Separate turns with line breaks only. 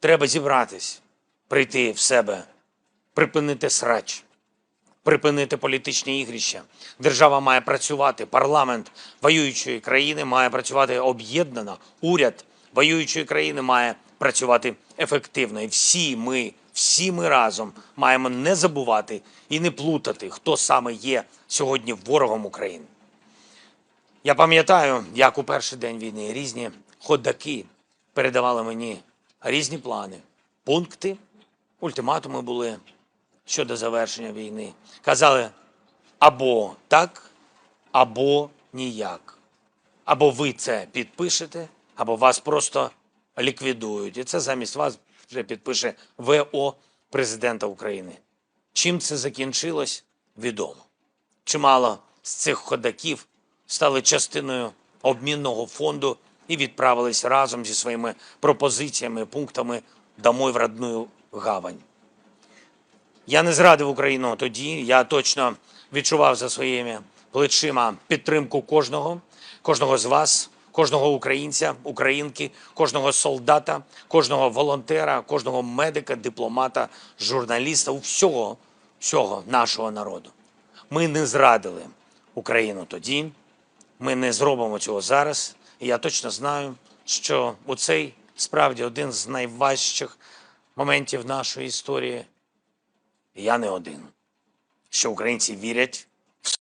Треба зібратись, прийти в себе, припинити срач, припинити політичні ігрища. Держава має працювати, парламент воюючої країни має працювати об'єднано, уряд воюючої країни має працювати ефективно. І всі ми, всі ми разом маємо не забувати і не плутати, хто саме є сьогодні ворогом України. Я пам'ятаю, як у перший день війни різні ходаки передавали мені різні плани, пункти, ультиматуми були щодо завершення війни. Казали або так, або ніяк. Або ви це підпишете, або вас просто ліквідують. І це замість вас вже підпише ВО президента України. Чим це закінчилось, відомо. Чимало з цих ходаків стали частиною обмінного фонду і відправились разом зі своїми пропозиціями, пунктами домой в родную гавань. Я не зрадив Україну тоді. Я точно відчував за своїми плечима підтримку кожного, кожного з вас, кожного українця, українки, кожного солдата, кожного волонтера, кожного медика, дипломата, журналіста, у всього, всього нашого народу. Ми не зрадили Україну тоді. Ми не зробимо цього зараз. І я точно знаю, що у цей справді один з найважчих моментів нашої історії. Я не один. Що українці вірять